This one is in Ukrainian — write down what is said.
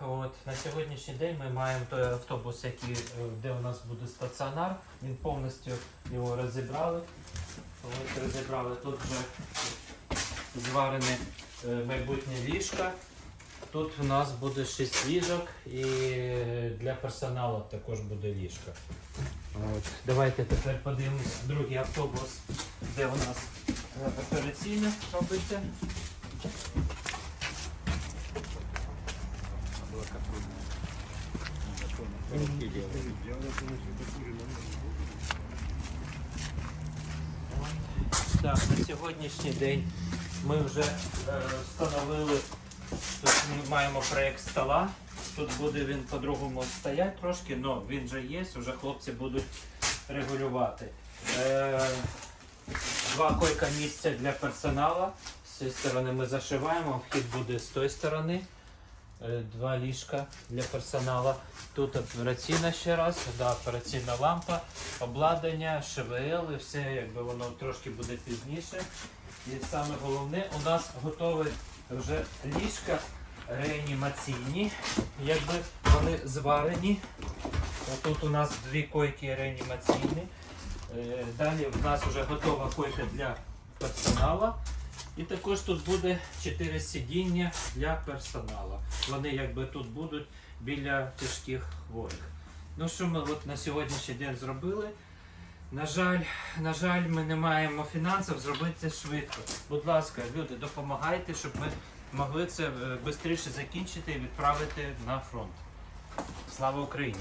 От, на сьогоднішній день ми маємо той автобус, який, е, де у нас буде стаціонар. Він повністю його розібрали. От, розібрали. Тут вже зварене е, майбутнє ліжко. Тут у нас буде 6 ліжок і для персоналу також буде ліжко. От. Давайте тепер подивимось другий автобус, де у нас е, операційне робиться. Так, на сьогоднішній день ми вже е, встановили, тут ми маємо проєкт стола. Тут буде він по-другому стояти трошки, але він вже є, вже хлопці будуть регулювати. Е, два койка місця для персоналу. З цієї сторони ми зашиваємо, вхід буде з тої сторони. Е, Два ліжка для персоналу. Тут операційна ще раз, да, операційна лампа, обладнання, ШВЛ і все, якби воно трошки буде пізніше. І саме головне, у нас готові вже ліжка реанімаційні, якби вони зварені. Тут у нас дві койки реанімаційні. Е, Далі в нас вже готова койка для персоналу. І також тут буде 4 сидіння для персоналу. Вони якби тут будуть біля тяжких хворих. Ну що ми от на сьогоднішній день зробили? На жаль, на жаль, ми не маємо фінансів зробити це швидко. Будь ласка, люди, допомагайте, щоб ми могли це швидше закінчити і відправити на фронт. Слава Україні!